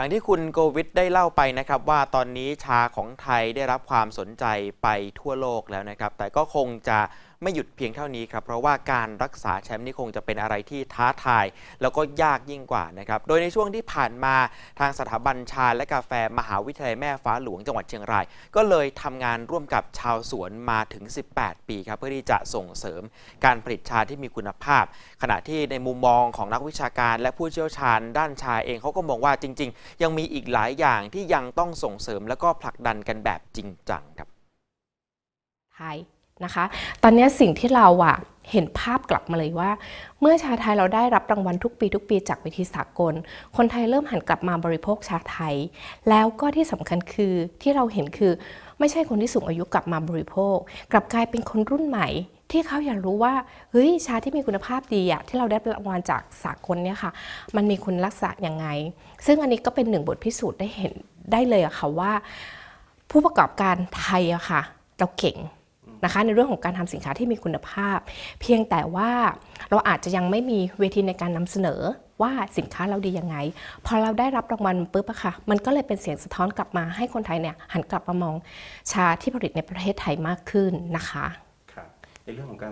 อย่างที่คุณโกวิทได้เล่าไปนะครับว่าตอนนี้ชาของไทยได้รับความสนใจไปทั่วโลกแล้วนะครับ แต่ก็คงจะ ไม่หยุดเพียงเท่านี้ครับ เพราะว่าการรักษาแชมป์นี่คงจะเป็นอะไรที่ท้าทาย แล้วก็ยากยิ่งกว่านะครับ โดยในช่วงที่ผ่านมาทางสถาบันชาและกาแฟมหาวิทยาลัยแม่ฟ้าหลวงจังหวัดเชียงราย ก็เลยทำงานร่วมกับชาวสวนมาถึง 18 ปีครับเพื่อที่จะส่งเสริมการผลิตชาที่มีคุณภาพ ขณะที่ในมุมมองของนักวิชาการ และผู้เชี่ยวชาญ ด้านชาเองเขาก็มองว่าจริง ๆ ยังมีอีกหลายอย่างที่ยังต้องส่งเสริมแล้วก็ผลักดันกันแบบจริงจังครับไทย นะคะ ตอนนี้สิ่งที่เราอะเห็นภาพกลับมาเลยว่า เมื่อชาไทยเราได้รับรางวัลทุกปีทุกปีจากเวทีสากล คนไทยเริ่มหันกลับมาบริโภคชาไทย แล้วก็ที่สำคัญคือที่เราเห็นคือไม่ใช่คนที่สูงอายุกลับมาบริโภค กลับกลายเป็นคนรุ่นใหม่ที่เขาอยากรู้ว่าเฮ้ยชาที่มีคุณภาพดีอะที่เราได้รางวัลจากสากลเนี่ยค่ะ มันมีคุณลักษณะยังไง ซึ่งอันนี้ก็เป็นหนึ่งบทพิสูจน์ได้เห็นได้เลยอะค่ะว่า ผู้ประกอบการไทยอะค่ะ เราเก่ง นะคะในเรื่องของการทำสินค้าที่มีคุณภาพ เพียงแต่ว่าเราอาจจะยังไม่มีเวทีในการนำเสนอว่าสินค้าเราดียังไง พอเราได้รับรางวัลปุ๊บอะค่ะ มันก็เลยเป็นเสียงสะท้อนกลับมาให้คนไทยเนี่ยหันกลับมามองชาที่ผลิตในประเทศไทยมากขึ้นนะคะครับในเรื่องของการ